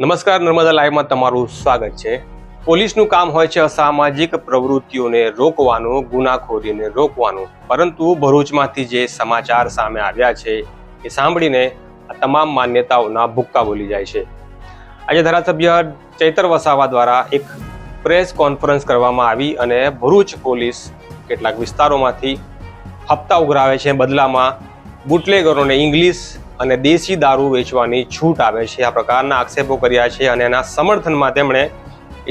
નમસ્કાર, નર્મદા લાઈવમાં તમારું સ્વાગત છે. પોલીસનું કામ હોય છે અસામાજિક પ્રવૃત્તિઓને રોકવાનું, ગુનાખોરીને રોકવાનું. પરંતુ ભરૂચમાંથી જે સમાચાર સામે આવ્યા છે એ સાંભળીને આ તમામ માન્યતાઓના ભૂક્કા બોલી જાય છે. આજે ધારાસભ્ય ચૈતર વસાવા દ્વારા એક પ્રેસ કોન્ફરન્સ કરવામાં આવી અને ભરૂચ પોલીસ કેટલાક વિસ્તારોમાંથી હપ્તા ઉઘરાવે છે બદલામાં. બુટલેગરોને ઇંગ્લિશ અને દેશી દારૂ વેચવાની છૂટ આવે છે. આ પ્રકારના આક્ષેપો કર્યા છે અને એના સમર્થનમાં તેમણે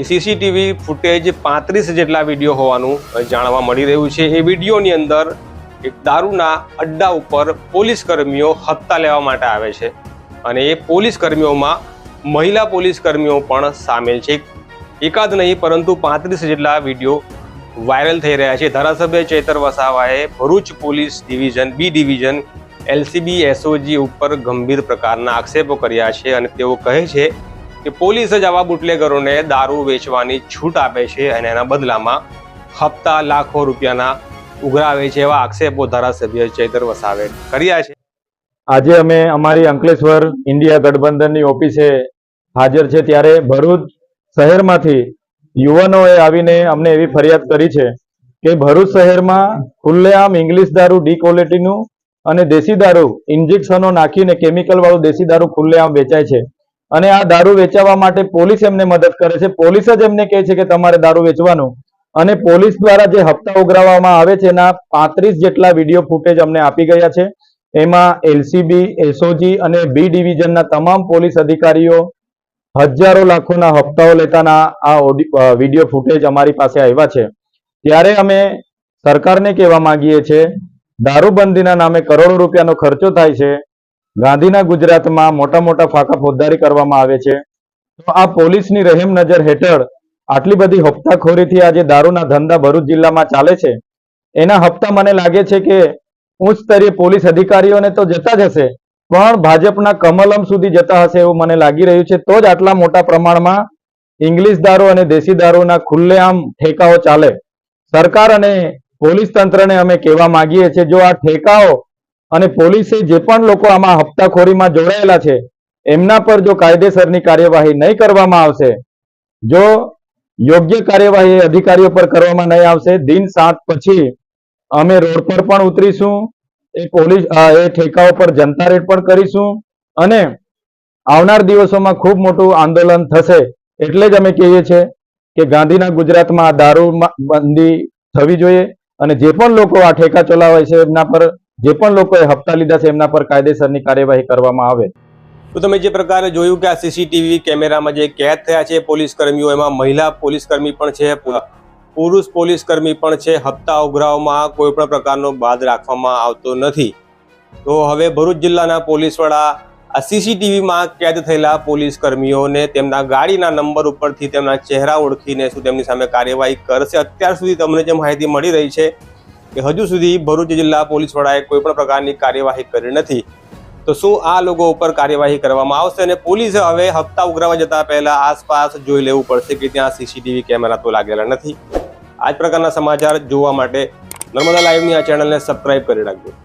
સીસીટીવી ફૂટેજ પાંત્રીસ જેટલા વીડિયો હોવાનું જાણવા મળી રહ્યું છે. એ વિડીયોની અંદર એક દારૂના અડ્ડા ઉપર પોલીસ કર્મીઓ હપ્તા લેવા માટે આવે છે અને એ પોલીસ કર્મીઓમાં મહિલા પોલીસ કર્મીઓ પણ સામેલ છે. એકાદ નહીં, પરંતુ પાંત્રીસ જેટલા વીડિયો વાયરલ થઈ રહ્યા છે. ધારાસભ્ય ચેતર વસાવાએ Bharuch police division, B division LCB, SOG ઉપર ગંભીર પ્રકારના આક્ષેપો કર્યા છે અને તેઓ કહે છે કે પોલીસ જ આવા બુટલેગરોને દારૂ વેચવાની છૂટ આપે છે અને એના બદલામાં હપ્તા લાખો રૂપિયાના ઉઘરાવે છે એવા આક્ષેપો ધારાસભ્ય ચૈતર વસાવે કર્યા છે. આજે અમે અમારી અંકલેશ્વર ઇન્ડિયા ગઠબંધનની ઓફિસે હાજર છે ત્યારે ભરૂચ શહેરમાંથી યુવાનોએ આવીને અમને એવી ફરિયાદ કરી છે કે ભરૂચ શહેરમાં ખુલ્લેઆમ ઇંગ્લિશ દારૂ ડી ક્વોલિટીનું અને દેશી દારૂ ઇન્જેક્શનો નાખીને કેમિકલ વાળું દેશી દારૂ ખુલ્લેઆમ વેચાય છે. અને આ દારૂ વેચાવા માટે પોલીસ એમને મદદ કરે છે. પોલીસ જ એમને કહે છે કે તમારે દારૂ વેચવાનું. અને પોલીસ દ્વારા જે હપ્તા ઉઘરાવવામાં આવે છે, એના પાંત્રીસ જેટલા વીડિયો ફૂટેજ અમને આપી ગયા છે. એમાં એલસીબી એસઓજી અને બી ડિવિઝનના તમામ પોલીસ અધિકારીઓ હજારો લાખોના હપ્તાઓ લેતાના આ વીડિયો ફૂટેજ અમારી પાસે આવ્યા છે. ત્યારે અમે સરકારને કહેવા માંગીએ છીએ દારૂબંધીના નામે કરોડો રૂપિયાનો ખર્ચો થાય છે. ગાંધીના ગુજરાતમાં મોટા મોટા ફાંકા ફોજદારી કરવામાં આવે છે. તો આ પોલીસની રહેમ નજર હેઠળ આટલી બધી હપ્તાખોરીથી આજે દારૂના ધંધા ભરૂચ જિલ્લામાં ચાલે છે. એના હપ્તા મને લાગે છે કે ઉચ્ચ સ્તરીય પોલીસ અધિકારીઓને તો જતા જ હશે, પણ ભાજપના કમલમ સુધી જતા હશે એવું મને લાગી રહ્યું છે. તો જ આટલા મોટા પ્રમાણમાં ઇંગ્લિશ દારૂ અને દેશી દારૂના ખુલ્લેઆમ ઠેકાઓ ચાલે. સરકાર અને પોલીસ તંત્રને અમે કહેવા માંગીએ છીએ, જો આ ઠેકાઓ અને પોલીસે જે પણ લોકો આમાં હપ્તાખોરીમાં જોડાયેલા છે, એમના પર જો કાયદેસરની કાર્યવાહી નહીં કરવામાં આવશે, જો યોગ્ય કાર્યવાહી અધિકારીઓ પર કરવામાં નહીં આવશે, દિન સાત પછી અમે રોડ પર પણ ઉતરીશું, એ પોલીસ એ ઠેકાઓ પર જનતા રેડ પણ કરીશું અને આવનાર દિવસોમાં ખૂબ મોટું આંદોલન થશે, એટલે જ અમે કહીએ છીએ કે ગાંધીના ગુજરાતમાં દારૂ બંધી થવી જોઈએ. અને જે પણ લોકો આ ઠેકા ચલાવે છે એમના પર, જે પણ લોકોએ હપ્તા લીધા છે એમના પર કાયદેસરની કાર્યવાહી કરવામાં આવે. તો તમે જે પ્રકારે જોયું કે આ સીસીટીવી કેમેરામાં જે કેદ થયા છે પોલીસ કર્મીઓ એમાં મહિલા પોલીસ કર્મી પણ છે પુરુષ પોલીસ કર્મી પણ છે, હપ્તા ઉઘરાવમાં કોઈ પણ પ્રકારનો બાદ રાખવામાં આવતો નથી. તો હવે ભરૂચ જિલ્લાના પોલીસ વડા આ સીસીટીવીમાં કેદ થયેલા પોલીસ કર્મીઓને તેમના ગાડીના નંબર ઉપરથી તેમના ચહેરા ઓળખીને શું તેમની સામે કાર્યવાહી કરશે? અત્યાર સુધી તમને જે માહિતી મળી રહી છે કે હજુ સુધી ભરૂચ જિલ્લા પોલીસ વડાએ કોઈ પણ પ્રકારની કાર્યવાહી કરી નથી. તો શું આ લોકો ઉપર કાર્યવાહી કરવામાં આવશે અને પોલીસે હવે હપ્તા ઉઘરાવા જતા પહેલા આસપાસ જોઈ લેવું પડશે કે ત્યાં સીસીટીવી કેમેરા તો લાગેલા નથી. આ જ પ્રકારના સમાચાર જોવા માટે નર્મદા લાઈવની આ ચેનલને સબસ્ક્રાઈબ કરી રાખજો.